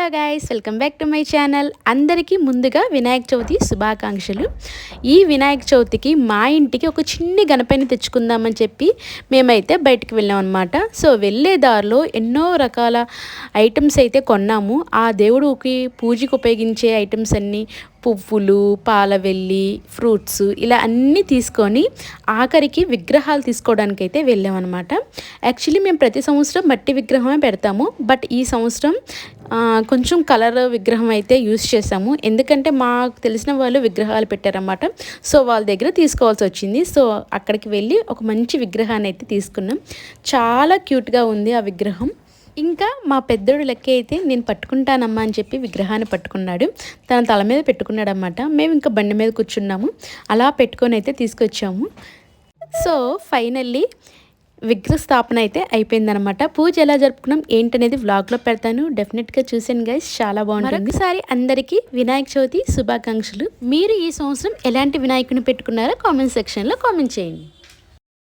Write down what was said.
Hello guys welcome back to my channel అందరికీ ముందుగా వినాయక చవితి శుభాకాంక్షలు. ఈ వినాయక చవితికి మా ఇంటికి ఒక చిన్ని గణపతిని తెచ్చుకుందామని చెప్పి మేమైతే బయటికి వెళ్ళాం అనమాట సో వెళ్ళే దారిలో ఎన్నో రకాల ఐటమ్స్ అయితే కొన్నాము. ఆ దేవుడికి పూజకు ఉపయోగించే ఐటమ్స్ అన్నీ పువ్వులు పాలవెల్లి ఫ్రూట్స్ ఇలా అన్నీ తీసుకొని ఆఖరికి విగ్రహాలు తీసుకోవడానికి అయితే వెళ్ళామన్నమాట. యాక్చువల్లీ మేము ప్రతి సంవత్సరం మట్టి విగ్రహమే పెడతాము. బట్ ఈ సంవత్సరం కొంచెం కలర్ విగ్రహం అయితే యూస్ చేసాము ఎందుకంటే మాకు తెలిసిన వాళ్ళు విగ్రహాలు పెట్టారన్నమాట. సో వాళ్ళ దగ్గర తీసుకోవాల్సి వచ్చింది. సో అక్కడికి వెళ్ళి ఒక మంచి విగ్రహాన్ని అయితే తీసుకున్నాం. చాలా క్యూట్గా ఉంది ఆ విగ్రహం. ఇంకా మా పెద్దోడు లెక్క అయితే నేను పట్టుకుంటానమ్మా అని చెప్పి విగ్రహాన్ని పట్టుకున్నాడు. తన తల మీద పెట్టుకున్నాడు అనమాట మేము ఇంకా బండి మీద కూర్చున్నాము. అలా పెట్టుకొని అయితే తీసుకొచ్చాము. సో ఫైనల్లీ విగ్రహ స్థాపన అయితే అయిపోయిందనమాట పూజ ఎలా జరుపుకున్నాం ఏంటనేది వ్లాగ్లో పెడతాను. డెఫినెట్గా చూసాను గైస్ చాలా బాగుంటుంది. ఒకసారి అందరికీ వినాయక చవితి శుభాకాంక్షలు. మీరు ఈ సంవత్సరం ఎలాంటి వినాయకుని పెట్టుకున్నారో కామెంట్ సెక్షన్లో కామెంట్ చేయండి.